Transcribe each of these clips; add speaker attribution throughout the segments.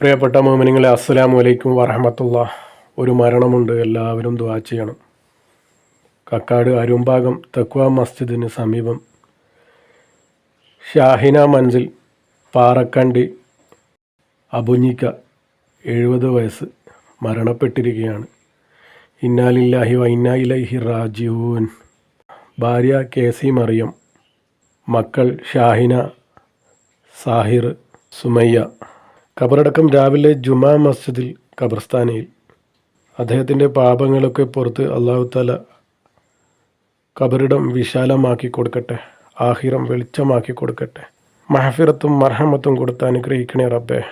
Speaker 1: പ്രിയപ്പെട്ട മോമിനിങ്ങളെ അസ്സലാമു അലൈക്കും വറഹമത്തുള്ള ഒരു മരണമുണ്ട് എല്ലാവരും ദുവാ ചെയ്യണം. കക്കാട് അരുമ്പാകം തെക്കുവ മസ്ജിദിന് സമീപം. ഷാഹിന മൻസിൽ പാറക്കണ്ടി അബുഞ്ഞിക്ക എഴുപത് വയസ്സ് മരണപ്പെട്ടിരിക്കുകയാണ്. ഇന്നാലില്ലാഹി വൈന്നാ ഇലൈഹി റാജിഊൻ. ഭാര്യ കെ സി മറിയം മക്കൾ ഷാഹിന സാഹിർ സുമയ്യ. ഖബറടക്കം രാവിലെ ജുമാ മസ്ജിദിൽ ഖബർസ്ഥാനയിൽ. അദ്ദേഹത്തിന്റെ പാപങ്ങളൊക്കെ പുറത്ത് അള്ളാഹു താല ഖബറിടം വിശാലമാക്കി കൊടുക്കട്ടെ ആഹിറം വെളിച്ചമാക്കി കൊടുക്കട്ടെ മഹഫിറത്തും മർഹമത്തും കൊടുത്ത് അനുഗ്രഹിക്കണേ റബ്ബേ.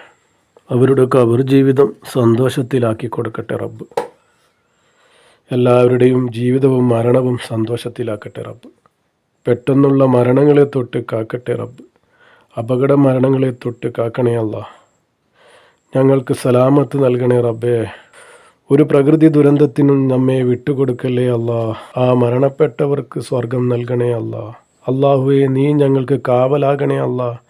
Speaker 1: അവരുടെ ഖബർ ജീവിതം സന്തോഷത്തിലാക്കി കൊടുക്കട്ടെ റബ്ബ്. എല്ലാവരുടെയും ജീവിതവും മരണവും സന്തോഷത്തിലാക്കട്ടെ റബ്ബ്. പെട്ടെന്നുള്ള മരണങ്ങളെ തൊട്ട് കാക്കട്ടെ റബ്ബ്. അപകട മരണങ്ങളെ തൊട്ട് കാക്കണേ അല്ല ഞങ്ങൾക്ക് സലാമത്ത് നൽകണേ റബ്ബേ. ഒരു പ്രകൃതി ദുരന്തത്തിനും നമ്മെ വിട്ടുകൊടുക്കല്ലേ അല്ല. ആ മരണപ്പെട്ടവർക്ക് സ്വർഗം നൽകണേ അല്ല. അള്ളാഹുവെ നീ ഞങ്ങൾക്ക് കാവലാകണേ അല്ല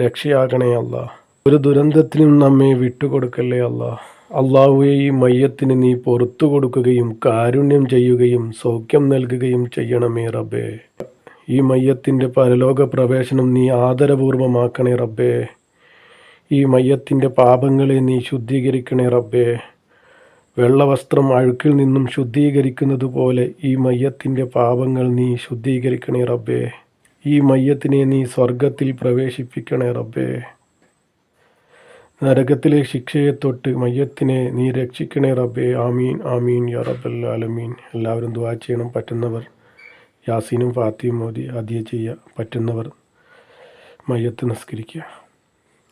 Speaker 1: രക്ഷയാകണേ അല്ല. ഒരു ദുരന്തത്തിനും നമ്മെ വിട്ടുകൊടുക്കല്ലേ അല്ല. അള്ളാഹുവെ ഈ മയ്യത്തിന് നീ പുറത്തു കൊടുക്കുകയും കാരുണ്യം ചെയ്യുകയും സൗഖ്യം നൽകുകയും ചെയ്യണമേ റബ്ബേ. ഈ മയ്യത്തിന്റെ പരലോക പ്രവേശനം നീ ആദരപൂർവമാക്കണേ റബ്ബേ. ഈ മയ്യത്തിന്റെ പാപങ്ങളെ നീ ശുദ്ധീകരിക്കണേ റബ്ബേ. വെള്ളവസ്ത്രം അഴുക്കിൽ നിന്നും ശുദ്ധീകരിക്കുന്നത് പോലെ ഈ മയ്യത്തിന്റെ പാപങ്ങൾ നീ ശുദ്ധീകരിക്കണേ റബ്ബേ. ഈ മയ്യത്തിനെ നീ സ്വർഗത്തിൽ പ്രവേശിപ്പിക്കണേ റബ്ബേ. നരകത്തിലെ ശിക്ഷയെ തൊട്ട് മയ്യത്തിനെ നീ രക്ഷിക്കണേ റബ്ബേ. ആമീൻ ആമീൻ യാ റബ്ബൽ ആലമീൻ. എല്ലാവരും ദുആ ചെയ്യണം പറ്റുന്നവർ. യാസീനും ഫാത്തിയും മോദി ആദ്യം ചെയ്യുക പറ്റുന്നവർ മയ്യത്ത് നിസ്കരിക്കുക.